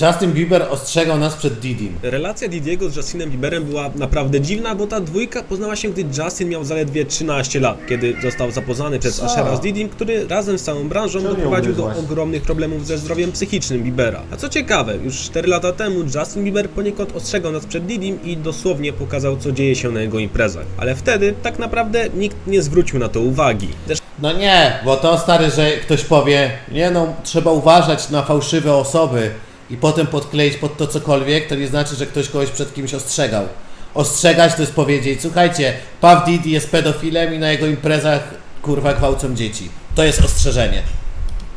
Justin Bieber ostrzegał nas przed Didim. Relacja Didiego z Justinem Bieberem była naprawdę dziwna, bo ta dwójka poznała się, gdy Justin miał zaledwie 13 lat, kiedy został zapoznany przez Co? Ashera z Didim, który razem z całą branżą doprowadził do ogromnych problemów ze zdrowiem psychicznym Biebera. A co ciekawe, już 4 lata temu Justin Bieber poniekąd ostrzegał nas przed Didim i dosłownie pokazał, co dzieje się na jego imprezach. Ale wtedy tak naprawdę nikt nie zwrócił na to uwagi. Zresztą No nie, bo to stary, że ktoś powie, nie no, trzeba uważać na fałszywe osoby i potem podkleić pod to cokolwiek, to nie znaczy, że ktoś kogoś przed kimś ostrzegał. Ostrzegać to jest powiedzieć, słuchajcie, Puff Diddy jest pedofilem i na jego imprezach kurwa gwałcą dzieci. To jest ostrzeżenie.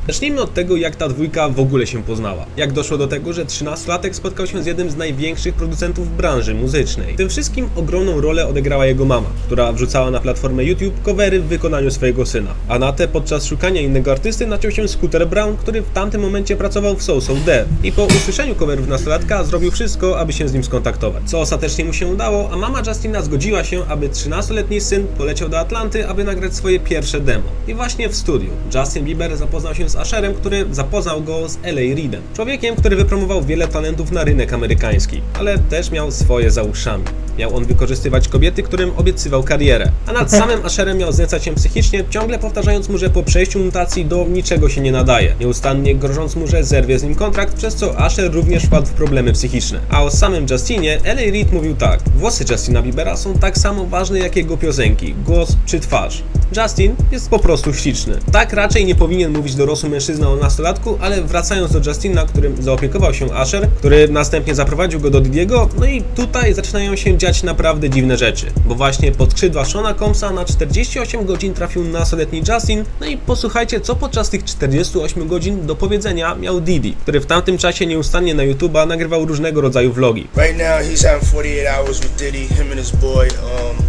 Zacznijmy od tego, jak ta dwójka w ogóle się poznała. Jak doszło do tego, że 13-latek spotkał się z jednym z największych producentów branży muzycznej. W tym wszystkim ogromną rolę odegrała jego mama, która wrzucała na platformę YouTube covery w wykonaniu swojego syna. A na te podczas szukania innego artysty naciął się Scooter Brown, który w tamtym momencie pracował w Soul Soul Dev. I po usłyszeniu coverów nastolatka zrobił wszystko, aby się z nim skontaktować. Co ostatecznie mu się udało, a mama Justina zgodziła się, aby 13-letni syn poleciał do Atlanty, aby nagrać swoje pierwsze demo. I właśnie w studiu Justin Bieber zapoznał się z Asherem, który zapoznał go z L.A. Reidem. Człowiekiem, który wypromował wiele talentów na rynek amerykański, ale też miał swoje za uszami. Miał on wykorzystywać kobiety, którym obiecywał karierę. A nad samym Asherem miał znęcać się psychicznie, ciągle powtarzając mu, że po przejściu mutacji do niczego się nie nadaje. Nieustannie grożąc mu, że zerwie z nim kontrakt, przez co Asher również wpadł w problemy psychiczne. A o samym Justinie L.A. Reid mówił tak. Włosy Justina Biebera są tak samo ważne jak jego piosenki, głos czy twarz. Justin jest po prostu śliczny. Tak raczej nie powinien mówić dorosły mężczyzna o nastolatku, ale wracając do Justina, którym zaopiekował się Asher, który następnie zaprowadził go do Didiego, no i tutaj zaczynają się dziać naprawdę dziwne rzeczy, bo właśnie pod skrzydła Shona Combsa na 48 godzin trafił nastoletni Justin, no i posłuchajcie, co podczas tych 48 godzin do powiedzenia miał Didi, który w tamtym czasie nieustannie na YouTube'a nagrywał różnego rodzaju vlogi. Right now, he's having 48 hours with Diddy, him and his boy. Um,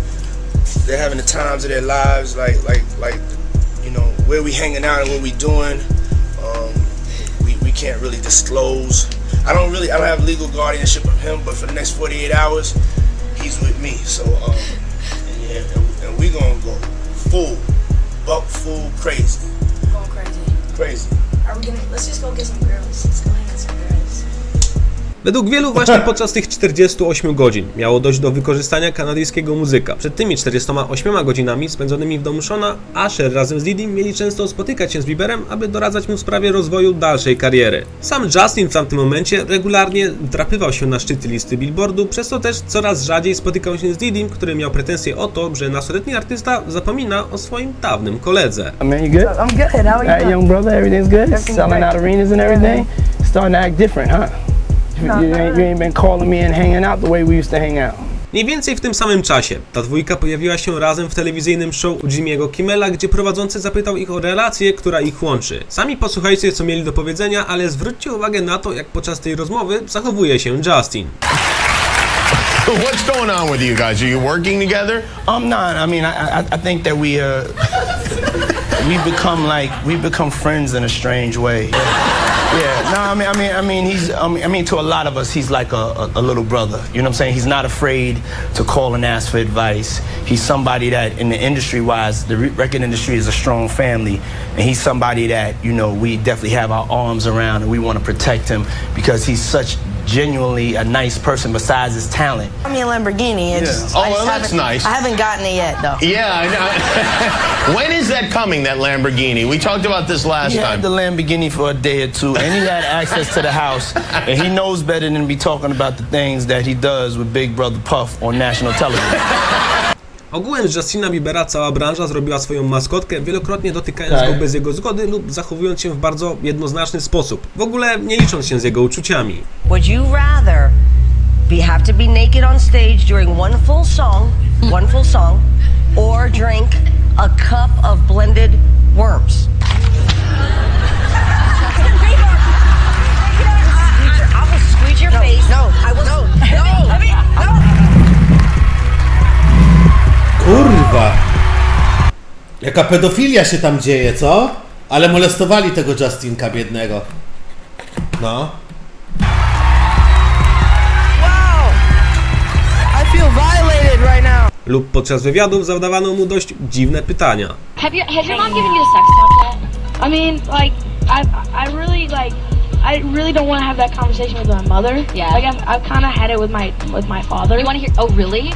they're having the times of their lives, like, like, like, you know, where we hanging out and what we doing. Um, we, we can't really disclose. I don't really, I don't have legal guardianship of him, but for the next 48 hours, he's with me. So, um, and yeah, and, and we gonna go full, buck full, crazy, Going crazy. crazy. Are we gonna? Let's just go get some girls. Let's go Według wielu właśnie podczas tych 48 godzin miało dojść do wykorzystania kanadyjskiego muzyka. Przed tymi 48 godzinami spędzonymi w domu Shona, Asher razem z Diddy mieli często spotykać się z Bieberem, aby doradzać mu w sprawie rozwoju dalszej kariery. Sam Justin w tamtym momencie regularnie wdrapywał się na szczyty listy Billboardu, przez to też coraz rzadziej spotykał się z Diddym, który miał pretensje o to, że nastoletni artysta zapomina o swoim dawnym koledze. I mean, you good? I'm good. How are you? Hey, young brother, everything's good? Everything's Selling great. out arenas and everything? Starting to act different, huh? You, ain't, you ain't been calling me and hanging out the way we used to hang out. Mniej więcej w tym samym czasie ta dwójka pojawiła się razem w telewizyjnym show u Jimmy'ego Kimmela, gdzie prowadzący zapytał ich o relację, która ich łączy. Sami posłuchajcie, co mieli do powiedzenia, ale zwróćcie uwagę na to, jak podczas tej rozmowy zachowuje się Justin. What's going on with you guys? Are you working together? I'm not. I mean, I, I, I think that we uh, we become like we become friends in a strange way. Yeah. No, I mean, I mean, I mean, he's. I mean, I mean, to a lot of us, he's like a, a, a little brother. You know what I'm saying? He's not afraid to call and ask for advice. He's somebody that, in the industry-wise, the record industry is a strong family, and he's somebody that you know we definitely have our arms around, and we want to protect him because he's such genuinely a nice person. Besides his talent. I mean, a Lamborghini. It's just, Oh, well, that's nice. I haven't gotten it yet, though. Yeah, I know. when is that coming, that Lamborghini? We talked about this last He time. had the Lamborghini for a day or two, and he had access to the house, and he knows better than be talking about the things that he does with Big Brother Puff on national television. Ogółem z Justina Biebera cała branża zrobiła swoją maskotkę, wielokrotnie dotykając Tak. go bez jego zgody lub zachowując się w bardzo jednoznaczny sposób. W ogóle nie licząc się z jego uczuciami. Would you rather be have to be naked on stage during one full song, one full song, or drink a cup of blended worms? Kurwa! Jaka pedofilia się tam dzieje, co? Ale molestowali tego Justinka biednego. No. Lub podczas wywiadów zadawano mu dość dziwne pytania. Have you has your mom given you a sex talk yet? I mean, like I I really like I really don't want to have that conversation with my mother. Yeah. Like I've, I've kind of had it with my with my father. You want to hear? Oh, really?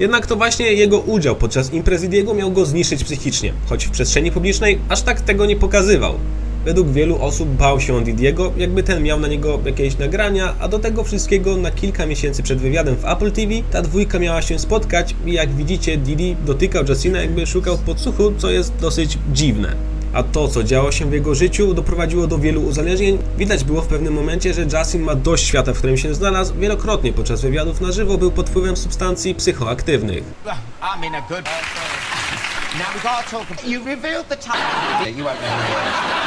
Jednak to właśnie jego udział podczas imprezy Diego miał go zniszczyć psychicznie, choć w przestrzeni publicznej aż tak tego nie pokazywał. Według wielu osób bał się o Didiego, jakby ten miał na niego jakieś nagrania, a do tego wszystkiego na kilka miesięcy przed wywiadem w Apple TV ta dwójka miała się spotkać i jak widzicie Didi dotykał Justina jakby szukał podsłuchu, co jest dosyć dziwne. A to, co działo się w jego życiu, doprowadziło do wielu uzależnień. Widać było w pewnym momencie, że Justin ma dość świata, w którym się znalazł. Wielokrotnie podczas wywiadów na żywo był pod wpływem substancji psychoaktywnych. I'm in a good. Now we gotta talk. You revealed the time. You won't know.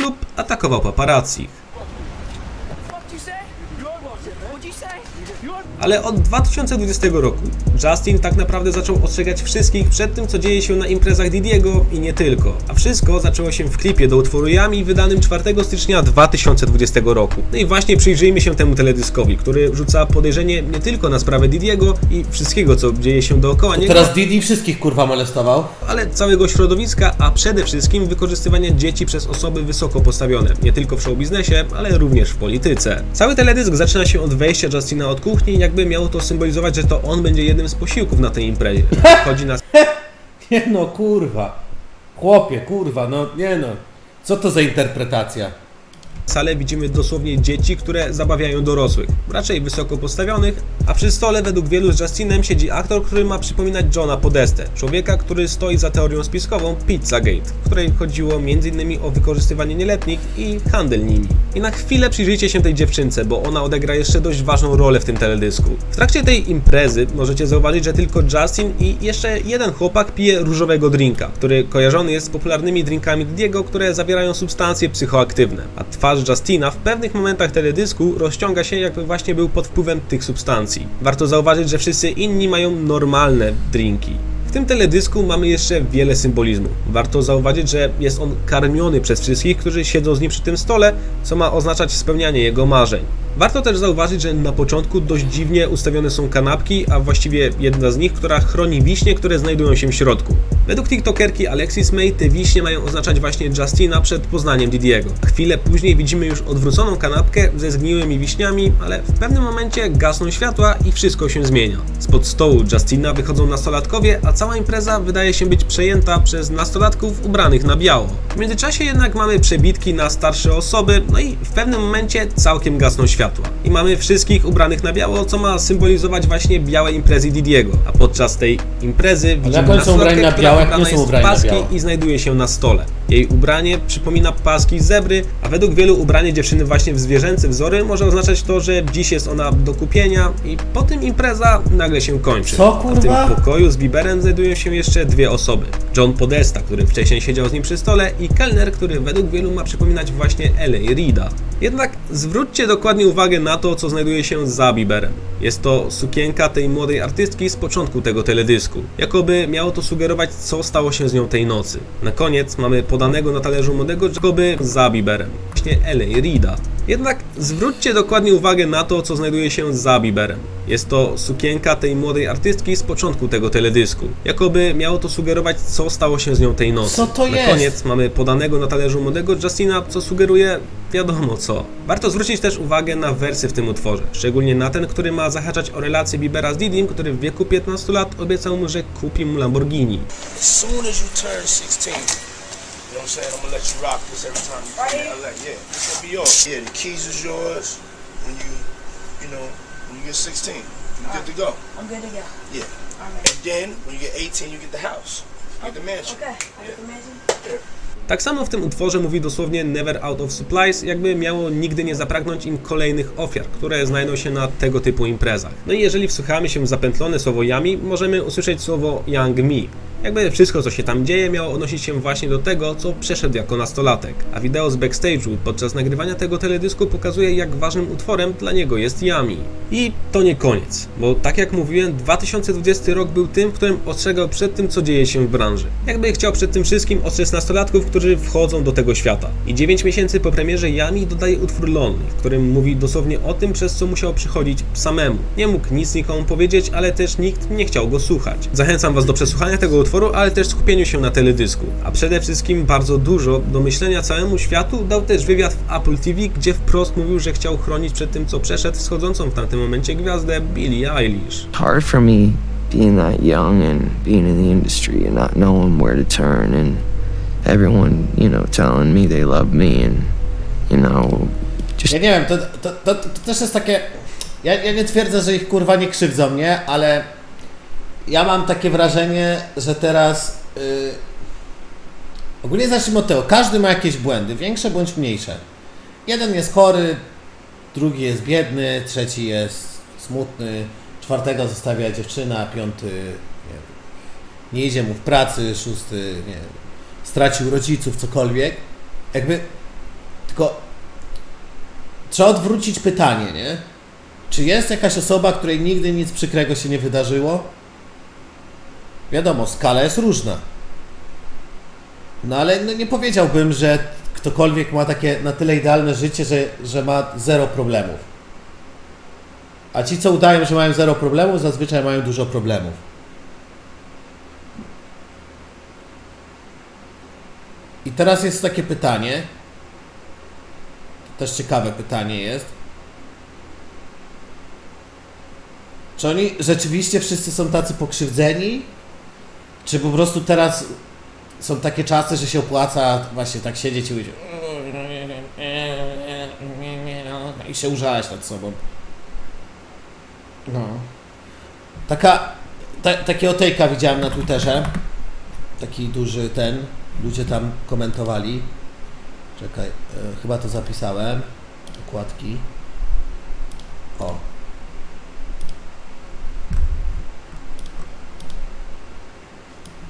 lub atakował paparazzi. Ale od 2020 roku Justin tak naprawdę zaczął ostrzegać wszystkich przed tym, co dzieje się na imprezach Didiego i nie tylko. A wszystko zaczęło się w klipie do utworu Yami wydanym 4 stycznia 2020 roku. No i właśnie przyjrzyjmy się temu teledyskowi, który rzuca podejrzenie nie tylko na sprawę Didiego i wszystkiego, co dzieje się dookoła niego, Teraz Didi wszystkich kurwa molestował. ale całego środowiska, a przede wszystkim wykorzystywanie dzieci przez osoby wysoko postawione, nie tylko w showbiznesie, ale również w polityce. Cały teledysk zaczyna się od wejścia Justina od kuchni, jakby miało to symbolizować, że to on będzie jednym z posiłków na tej imprezie. Chodzi na Nie no, kurwa. Chłopie, kurwa, no nie no. Co to za interpretacja? Salę widzimy dosłownie dzieci, które zabawiają dorosłych, raczej wysoko postawionych, a przy stole według wielu z Justinem siedzi aktor, który ma przypominać Johna Podestę, człowieka, który stoi za teorią spiskową Pizzagate, w której chodziło m.in. o wykorzystywanie nieletnich i handel nimi. I na chwilę przyjrzyjcie się tej dziewczynce, bo ona odegra jeszcze dość ważną rolę w tym teledysku. W trakcie tej imprezy możecie zauważyć, że tylko Justin i jeszcze jeden chłopak pije różowego drinka, który kojarzony jest z popularnymi drinkami Diego, które zawierają substancje psychoaktywne, a twarz Justina w pewnych momentach teledysku rozciąga się jakby właśnie był pod wpływem tych substancji. Warto zauważyć, że wszyscy inni mają normalne drinki. W tym teledysku mamy jeszcze wiele symbolizmu. Warto zauważyć, że jest on karmiony przez wszystkich, którzy siedzą z nim przy tym stole, co ma oznaczać spełnianie jego marzeń. Warto też zauważyć, że na początku dość dziwnie ustawione są kanapki, a właściwie jedna z nich, która chroni wiśnie, które znajdują się w środku. Według tiktokerki Alexis May te wiśnie mają oznaczać właśnie Justina przed poznaniem Didiego. Chwilę później widzimy już odwróconą kanapkę ze zgniłymi wiśniami, ale w pewnym momencie gasną światła i wszystko się zmienia. Spod stołu Justina wychodzą nastolatkowie, a cała impreza wydaje się być przejęta przez nastolatków ubranych na biało. W międzyczasie jednak mamy przebitki na starsze osoby, no i w pewnym momencie całkiem gasną światła. I mamy wszystkich ubranych na biało, co ma symbolizować właśnie białe imprezy Didiego. A podczas tej imprezy widzimy nastolatkę, na która biało, jak ubrana jest w paski i znajduje się na stole. Jej ubranie przypomina paski z zebry, a według wielu ubranie dziewczyny właśnie w zwierzęce wzory może oznaczać to, że dziś jest ona do kupienia i po tym impreza nagle się kończy. Co, A w tym kurwa? pokoju z Bieberem znajdują się jeszcze dwie osoby. John Podesta, który wcześniej siedział z nim przy stole i kelner, który według wielu ma przypominać właśnie L.A. Reida. Jednak zwróćcie dokładnie uwagę na to, co znajduje się za Bieberem. Jest to sukienka tej młodej artystki z początku tego teledysku. Jakoby miało to sugerować, co stało się z nią tej nocy. Na koniec mamy podanego na talerzu młodego Jacoby za Bieberem. Właśnie L.A. Reida. Jednak zwróćcie dokładnie uwagę na to, co znajduje się za Bieberem. Jest to sukienka tej młodej artystki z początku tego teledysku. Jakoby miało to sugerować, co stało się z nią tej nocy. Co to Na jest? koniec mamy podanego na talerzu młodego Justina, co sugeruje wiadomo co. Warto zwrócić też uwagę na wersy w tym utworze, szczególnie na ten, który ma zahaczać o relację Biebera z Didim, który w wieku 15 lat obiecał mu, że kupi mu Lamborghini. As soon as you turn 16, you know what I'm saying? I'm gonna let you rock this every time you come to LA. Yeah, this gonna be yours. Yeah, the keys is yours when you, you know, when you get 16. You good to go. I'm good to go. Yeah. Alright. And then when you get 18, you get the house. You get the mansion. Okay. I get the mansion. Tak samo w tym utworze mówi dosłownie Never Out of Supplies, jakby miało nigdy nie zapragnąć im kolejnych ofiar, które znajdą się na tego typu imprezach. No i jeżeli wsłuchamy się w zapętlone słowo Yami, możemy usłyszeć słowo Young Me. Jakby wszystko, co się tam dzieje, miało odnosić się właśnie do tego, co przeszedł jako nastolatek. A wideo z backstage'u podczas nagrywania tego teledysku pokazuje, jak ważnym utworem dla niego jest Yami. I to nie koniec, bo tak jak mówiłem, 2020 rok był tym, w którym ostrzegał przed tym, co dzieje się w branży. Jakby chciał przed tym wszystkim ostrzec nastolatków, którzy wchodzą do tego świata. I 9 miesięcy po premierze Yami dodaje utwór Lonely, w którym mówi dosłownie o tym, przez co musiał przychodzić samemu. Nie mógł nic nikomu powiedzieć, ale też nikt nie chciał go słuchać. Zachęcam Was do przesłuchania tego utworu utworu, ale też skupieniu się na teledysku. A przede wszystkim bardzo dużo do myślenia całemu światu dał też wywiad w Apple TV, gdzie wprost mówił, że chciał chronić przed tym, co przeszedł wschodzącą w tamtym momencie gwiazdę Billie Eilish. hard for me being that young and being in the industry and not knowing where to turn and everyone, you know, telling me they love me and, you know, just Ja nie wiem, to, to, to, to też jest takie. Ja, ja nie twierdzę, że ich kurwa nie krzywdzą mnie, ale ja mam takie wrażenie, że teraz. Yy... Ogólnie zacznijmy od tego. Każdy ma jakieś błędy, większe bądź mniejsze. Jeden jest chory, drugi jest biedny, trzeci jest smutny, czwartego zostawia dziewczyna, piąty nie, nie idzie mu w pracy, szósty nie, stracił rodziców, cokolwiek. Jakby tylko trzeba odwrócić pytanie, nie? Czy jest jakaś osoba, której nigdy nic przykrego się nie wydarzyło? Wiadomo, skala jest różna. No ale no, nie powiedziałbym, że ktokolwiek ma takie na tyle idealne życie, że, że ma zero problemów. A ci, co udają, że mają zero problemów, zazwyczaj mają dużo problemów. I teraz jest takie pytanie. Też ciekawe pytanie jest. Czy oni rzeczywiście wszyscy są tacy pokrzywdzeni? Czy po prostu teraz są takie czasy, że się opłaca właśnie tak siedzieć i mówić i się użalać nad sobą? No. Taka, ta, takiego tejka widziałem na Twitterze. Taki duży ten. Ludzie tam komentowali. Czekaj, e, chyba to zapisałem. Okładki. O.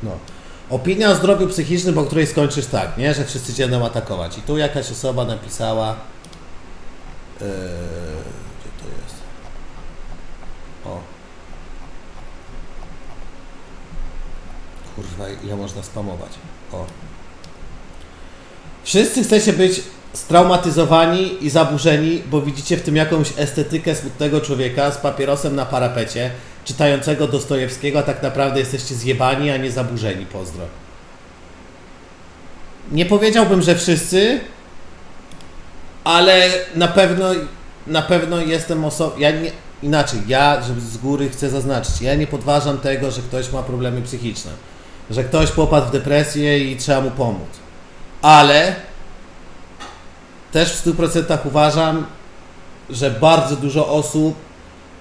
No. Opinia o zdrowiu psychicznym, po której skończysz tak, nie? Że wszyscy cię będą atakować. I tu jakaś osoba napisała. Yy, gdzie to jest? O. Kurwa, ile można spamować? O. Wszyscy chcecie być straumatyzowani i zaburzeni, bo widzicie w tym jakąś estetykę smutnego człowieka z papierosem na parapecie, czytającego Dostojewskiego, a tak naprawdę jesteście zjebani, a nie zaburzeni. Pozdro. Nie powiedziałbym, że wszyscy, ale na pewno, na pewno jestem osobą. Ja nie, inaczej, ja, żeby z góry chcę zaznaczyć, ja nie podważam tego, że ktoś ma problemy psychiczne, że ktoś popadł w depresję i trzeba mu pomóc. Ale też w 100% uważam, że bardzo dużo osób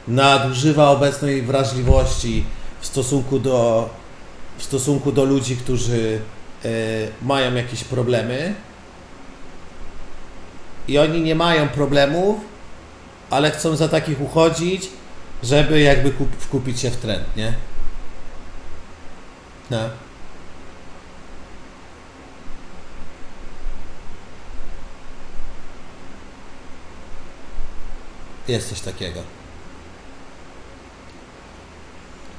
nadużywa obecnej wrażliwości w stosunku do, w stosunku do ludzi, którzy e, mają jakieś problemy. I oni nie mają problemów, ale chcą za takich uchodzić, żeby jakby kup, wkupić się w trend, nie? No. Jest coś takiego.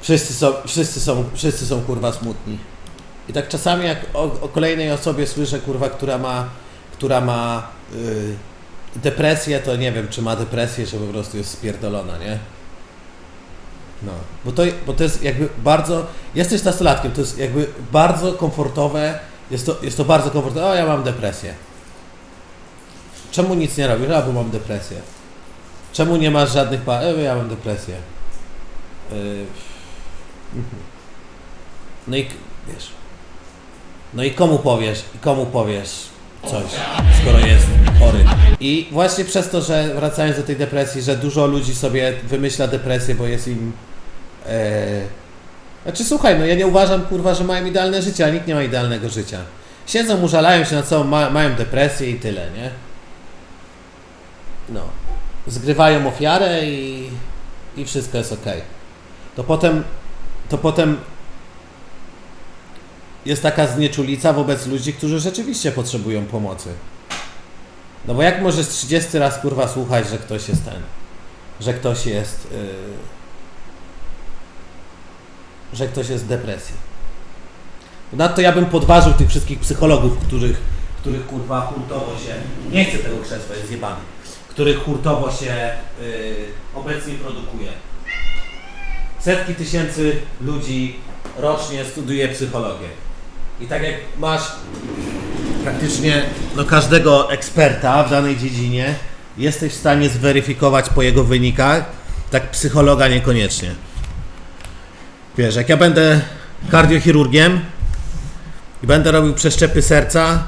Wszyscy są, wszyscy są, wszyscy są kurwa smutni. I tak czasami jak o, o kolejnej osobie słyszę kurwa, która ma, która ma yy, depresję, to nie wiem czy ma depresję, czy po prostu jest spierdolona, nie? No, bo to, bo to jest jakby bardzo, jesteś nastolatkiem, to jest jakby bardzo komfortowe, jest to, jest to bardzo komfortowe, o ja mam depresję. Czemu nic nie robisz? A, bo mam depresję. Czemu nie masz żadnych pa... E, ja mam depresję. Yy... mhm. No i wiesz. No i komu powiesz, komu powiesz coś, skoro jest chory. I właśnie przez to, że wracając do tej depresji, że dużo ludzi sobie wymyśla depresję, bo jest im. E... Znaczy słuchaj, no ja nie uważam kurwa, że mają idealne życie, a nikt nie ma idealnego życia. Siedzą, użalają się na co ma, mają depresję i tyle, nie? No zgrywają ofiarę i, i wszystko jest ok. To potem, to potem jest taka znieczulica wobec ludzi, którzy rzeczywiście potrzebują pomocy. No bo jak możesz 30 raz kurwa słuchać, że ktoś jest ten, że ktoś jest, yy, że ktoś jest w depresji. Nadto ja bym podważył tych wszystkich psychologów, których, których kurwa hurtowo się, nie chcę tego krzesła, jest zjebany których hurtowo się y, obecnie produkuje. Setki tysięcy ludzi rocznie studiuje psychologię. I tak jak masz praktycznie no, każdego eksperta w danej dziedzinie, jesteś w stanie zweryfikować po jego wynikach, tak psychologa niekoniecznie. Wiesz, jak ja będę kardiochirurgiem i będę robił przeszczepy serca,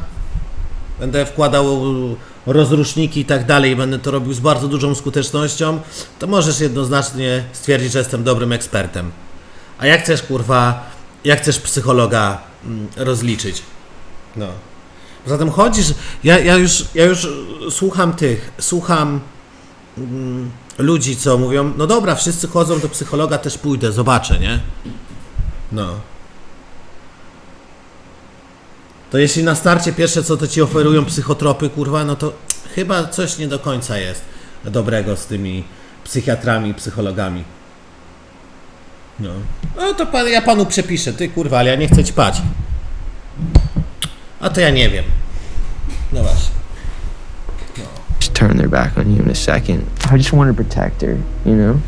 będę wkładał rozruszniki i tak dalej, będę to robił z bardzo dużą skutecznością, to możesz jednoznacznie stwierdzić, że jestem dobrym ekspertem. A jak chcesz, kurwa, jak chcesz psychologa mm, rozliczyć? No. Poza tym chodzisz, ja, ja, już, ja już słucham tych, słucham mm, ludzi, co mówią, no dobra, wszyscy chodzą do psychologa, też pójdę, zobaczę, nie? No. To jeśli na starcie pierwsze co to ci oferują psychotropy, kurwa, no to chyba coś nie do końca jest dobrego z tymi psychiatrami, psychologami. No. No to pan, ja panu przepiszę, ty kurwa, ale ja nie chcę ćpać. A to ja nie wiem. No właśnie. just turn their back on you in a second. I just want to protect her, you know?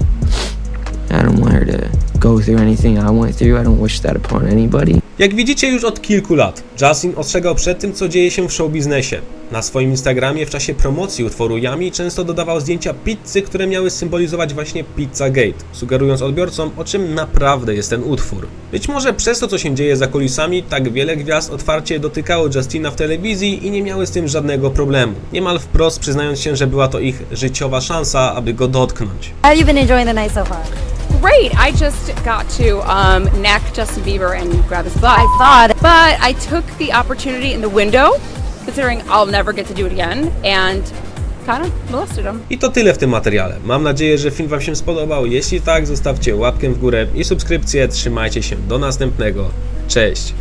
I don't want her to go through anything I went through. I don't wish that upon anybody. Jak widzicie już od kilku lat, Justin ostrzegał przed tym, co dzieje się w showbiznesie. Na swoim Instagramie w czasie promocji utworu Yami często dodawał zdjęcia pizzy, które miały symbolizować właśnie Pizzagate, sugerując odbiorcom, o czym naprawdę jest ten utwór. Być może przez to, co się dzieje za kulisami, tak wiele gwiazd otwarcie dotykało Justina w telewizji i nie miały z tym żadnego problemu. Niemal wprost przyznając się, że była to ich życiowa szansa, aby go dotknąć. Have you been enjoying the night so far? Great. I just got to um, neck Justin Bieber and grab his butt. I thought But I took the opportunity in the window, considering I'll never get to do it again, and kind of molested him. I to tyle w tym materiale. Mam nadzieję, że film Wam się spodobał. Jeśli tak, zostawcie łapkę w górę i subskrypcję. Trzymajcie się. Do następnego. Cześć.